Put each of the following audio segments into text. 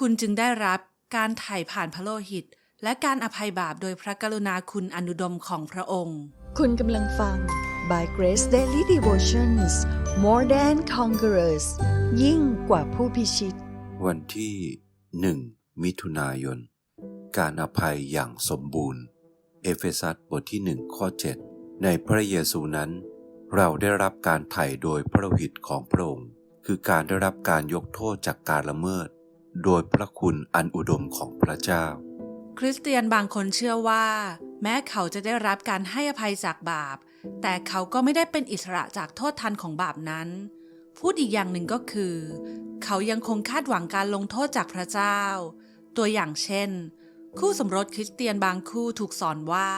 คุณจึงได้รับการไถ่ผ่านพระโลหิต และการอภัยบาปโดยพระกรุณาคุณอนุดมของพระองค์ คุณกำลังฟัง By Grace Daily Devotions More Than Conquerors ยิ่งกว่าผู้พิชิต วันที่หนึ่งมิถุนายน การอภัยอย่างสมบูรณ์ เอเฟซัสบทที่หนึ่งข้อ 7 ในพระเยซูนั้น เราได้รับการไถ่โดยพระโลหิตของพระองค์ คือการได้รับการยกโทษจากการละเมิด โดยพระคุณอันอุดมของพระเจ้า คริสเตียนบางคนเชื่อว่า แม้เขาจะได้รับการให้อภัยจากบาป แต่เขาก็ไม่ได้เป็นอิสระจากโทษทันของบาปนั้น พูดอีกอย่างหนึ่งก็คือ เขายังคงคาดหวังการลงโทษจากพระเจ้า ตัวอย่างเช่น คู่สมรสคริสเตียนบางคู่ถูกสอนว่า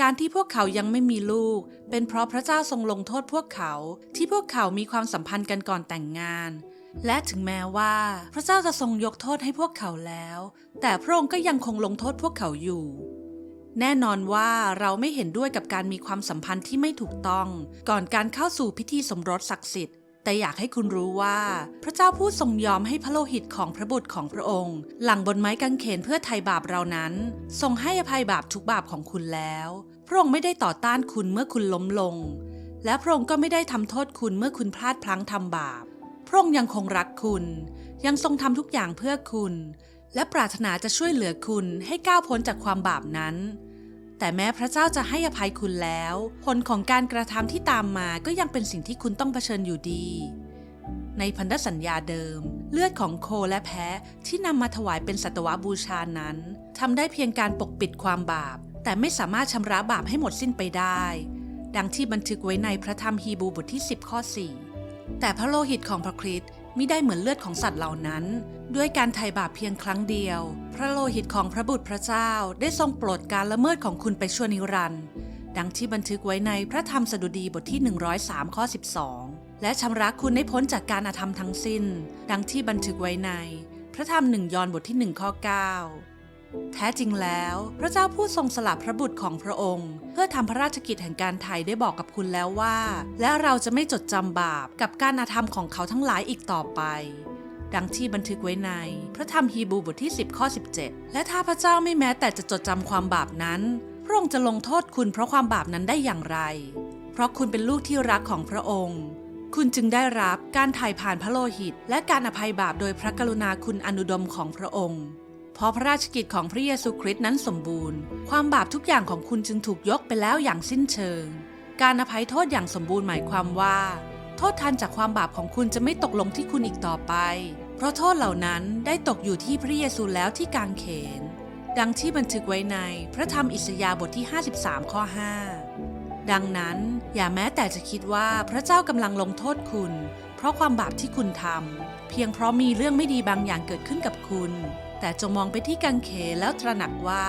การที่พวกเขายังไม่มีลูก เป็นเพราะพระเจ้าทรงลงโทษพวกเขาที่พวกเขามีความสัมพันธ์กันก่อนแต่งงาน และถึงแม้ว่า พระเจ้าจะทรงยกโทษให้พวกเขาแล้ว แต่พระองค์ก็ยังคงลงโทษพวกเขาอยู่ แน่นอนว่าเราไม่เห็นด้วยกับการมีความสัมพันธ์ที่ไม่ถูกต้อง ก่อนการเข้าสู่พิธีสมรสศักดิ์สิทธิ์แต่อยากให้คุณรู้ว่า พระเจ้าผู้ทรงยอมให้พระโลหิตของพระบุตรของพระองค์ หลั่งบนไม้กางเขนเพื่อไถ่บาปเรานั้น ทรงให้อภัยบาปทุกบาปของคุณแล้ว พระองค์ไม่ได้ต่อต้านคุณเมื่อคุณล้มลง และพระองค์ก็ไม่ได้ทำโทษคุณเมื่อคุณพลาดพลั้งทำบาป พระองค์ยังคงรักคุณ ยังทรงทำทุกอย่างเพื่อคุณ และปรารถนาจะช่วยเหลือคุณให้ก้าวพ้นจากความบาปนั้น แต่แม้พระเจ้าจะให้อภัยคุณแล้ว ผลของการกระทำที่ตามมาก็ยังเป็นสิ่งที่คุณต้องเผชิญอยู่ดี ในพันธสัญญาเดิม เลือดของโคและแพะที่นำมาถวายเป็นสัตวบูชานั้นทำได้เพียงการปกปิดความบาป แต่ไม่สามารถชำระบาปให้หมดสิ้นไปได้ ดังที่บันทึกไว้ในพระธรรมฮีบูบทที่ 10 ข้อ 4 แต่พระโลหิตของพระคริสต์มิได้เหมือนเลือดของสัตว์เหล่านั้น ด้วยการไถ่บาปเพียงครั้งเดียว พระโลหิตของพระบุตรพระเจ้าได้ทรงโปรดการละเมิดของคุณไปชั่วนิรันดร์ดังที่บันทึกไว้ในพระธรรมสดุดีบทที่ 103 ข้อ 12 และชำระคุณให้พ้นจากการอาธรรมทั้งสิ้น ดังที่บันทึกไว้ใน พระธรรมหนึ่งยอห์นบทที่1ข้อ9 แท้จริงแล้ว พระเจ้าผู้ทรงสละพระบุตรของพระองค์ เพื่อทำพระราชกิจแห่งการไถ่ได้บอกกับคุณแล้วว่า และเราจะไม่จดจำบาปกับการอาธรรมของเขาทั้งหลายอีกต่อไป ดังที่บันทึกไว้ใน พระธรรมฮีบรูบทที่ 10 ข้อ 17 และถ้าพระเจ้าไม่แม้แต่จะจดจำความบาปนั้น พระองค์จะลงโทษคุณเพราะความบาปนั้นได้อย่างไร เพราะคุณเป็นลูกที่รักของพระองค์คุณจึงได้รับการไถ่ผ่านพระโลหิต และการอภัยบาปโดยพระกรุณาคุณอนุดมของพระองค์ พราะพระราชกิจของพระเยซูคริสต์นั้นสมบูรณ์ ความบาปทุกอย่างของคุณจึงถูกยกไปแล้วอย่างสิ้นเชิง การอภัยโทษอย่างสมบูรณ์หมายความว่า โทษทันจากความบาปของคุณจะไม่ตกลงที่คุณอีกต่อไป เพราะโทษเหล่านั้นได้ตกอยู่ที่พระเยซูแล้วที่กางเขน ดังที่บันทึกไว้ในพระธรรมอิสยาห์บทที่ 53 ข้อ 5 ดังนั้นอย่าแม้แต่จะคิดว่าพระเจ้ากำลังลงโทษคุณ เพราะความบาปที่คุณทำเพียงเพราะมีเรื่องไม่ดีบางอย่างเกิดขึ้นกับคุณ แต่จงมองไปที่กางเขนแล้วตระหนักว่า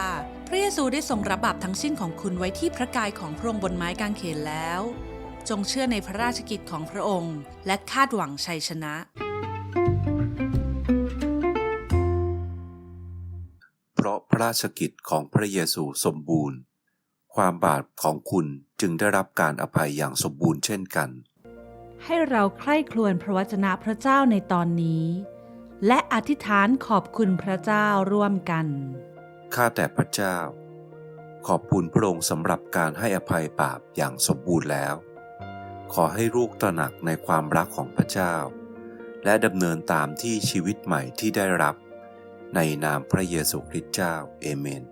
พระเยซูได้ทรงรับบาปทั้งสิ้นของคุณไว้ที่พระกายของพระองค์บนไม้กางเขนแล้ว จงเชื่อในพระราชกิจของพระองค์ และคาดหวังชัยชนะ เพราะพระราชกิจของพระเยซูสมบูรณ์ ความบาปของคุณจึงได้รับการอภัยอย่างสมบูรณ์เช่นกัน ให้เราใคร่ครวญพระวจนะพระเจ้าในตอนนี้ และอธิษฐานขอบคุณพระเจ้าร่วมกัน ข้าแต่พระเจ้า ขอบคุณพระองค์สำหรับการให้อภัยบาปอย่างสมบูรณ์แล้ว ขอให้ลูกตระหนักในความรักของพระเจ้า และดำเนินตามที่ชีวิตใหม่ที่ได้รับ ในนามพระเยซูคริสต์เจ้า เอเมน